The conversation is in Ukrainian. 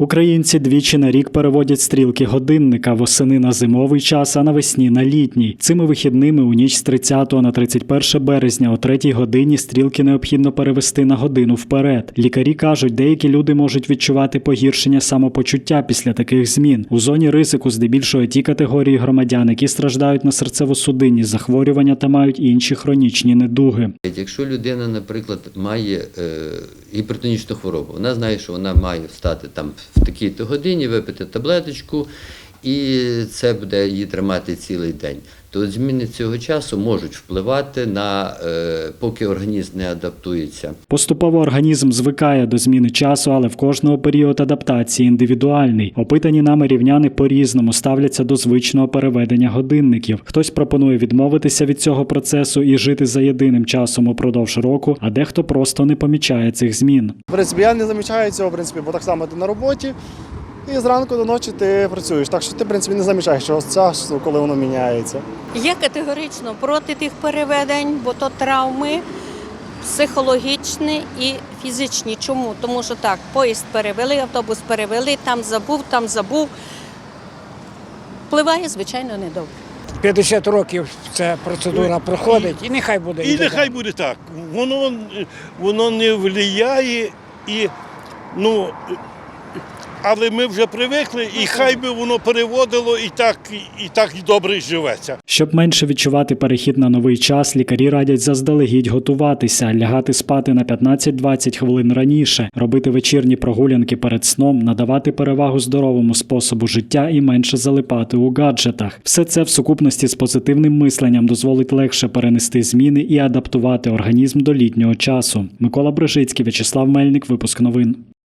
Українці двічі на рік переводять стрілки годинника восени на зимовий час, а навесні на літній. Цими вихідними у ніч з 30 на 31 березня о 3 годині стрілки необхідно перевести на годину вперед. Лікарі кажуть, деякі люди можуть відчувати погіршення самопочуття після таких змін. У зоні ризику здебільшого ті категорії громадян, які страждають на серцево-судинні захворювання та мають інші хронічні недуги. Якщо людина, наприклад, має е, гіпертонічну хворобу, вона знає, що вона має встати там в такій-то годині, випити таблеточку, і це буде її тримати цілий день. То зміни цього часу можуть впливати на е, поки організм не адаптується. Поступово організм звикає до зміни часу, але в кожного період адаптації індивідуальний. Опитані нами рівняни по-різному ставляться до звичного переведення годинників. Хтось пропонує відмовитися від цього процесу і жити за єдиним часом упродовж року, а дехто просто не помічає цих змін. В принципі, я не замічаю цього, в принципі, бо так само ти на роботі. І зранку до ночі ти працюєш. Так що ти, в принципі, не замічаєш цього часу, коли воно міняється. Я категорично проти тих переведень, бо то травми психологічні і фізичні. Чому? Тому що так, поїзд перевели, автобус перевели, там забув, там забув. Впливає, звичайно, недобре. 50 років ця процедура проходить, і нехай буде. І нехай так. буде так. Воно, воно не впливає і ну. Але ми вже привикли, і хай би воно переводило, і так, і так і добре живеться. Щоб менше відчувати перехід на новий час, лікарі радять заздалегідь готуватися, лягати спати на 15-20 хвилин раніше, робити вечірні прогулянки перед сном, надавати перевагу здоровому способу життя і менше залипати у гаджетах. Все це в сукупності з позитивним мисленням дозволить легше перенести зміни і адаптувати організм до літнього часу. Микола Брижицький, В'ячеслав Мельник, випуск новин.